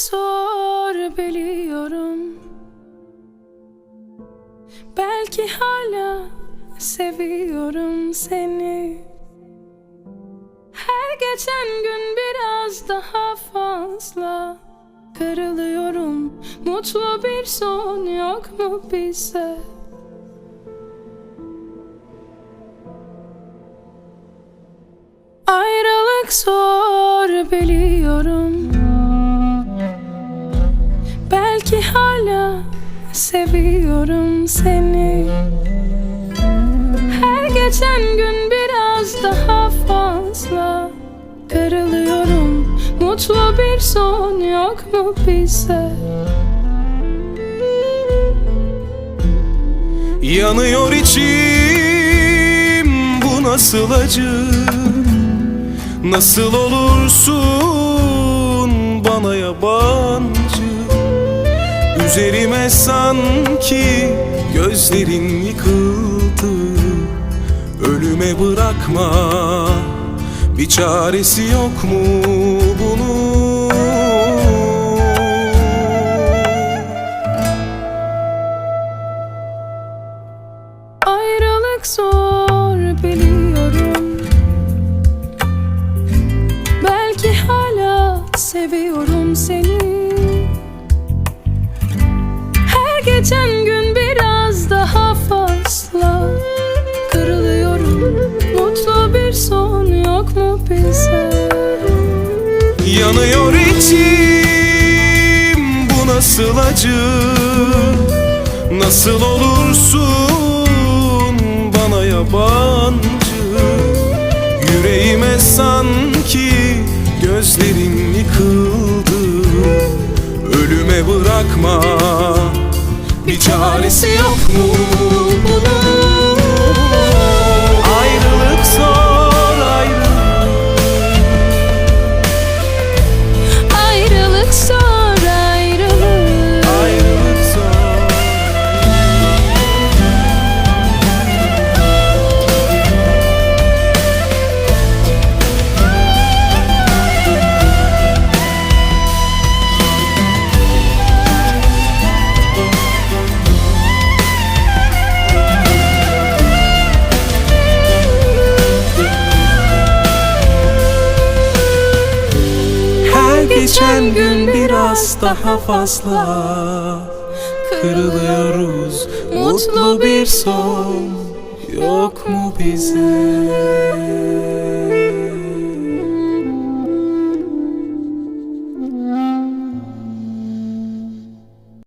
zor biliyorum. Belki hala seviyorum seni. Her geçen gün biraz daha fazla Kırılıyorum. Mutlu bir son yok mu bize? Ayrılık zor seviyorum seni. Her geçen gün biraz daha fazla Kırılıyorum. Mutlu bir son yok mu bize? Yanıyor içim bu nasıl acı? Nasıl olursun bana yabancı Üzerime sanki gözlerin yıkıldı. Ölüme bırakma bir çaresi yok mu bunun? Ayrılık zor biliyorum bize? Yanıyor içim bu nasıl acı? Nasıl olursun bana yabancı? Yüreğime sanki gözlerin yıkıldı. Ölüme bırakma bir çaresi yok mu Geçen gün biraz daha fazla Kırılıyoruz Mutlu bir son Yok mu bize?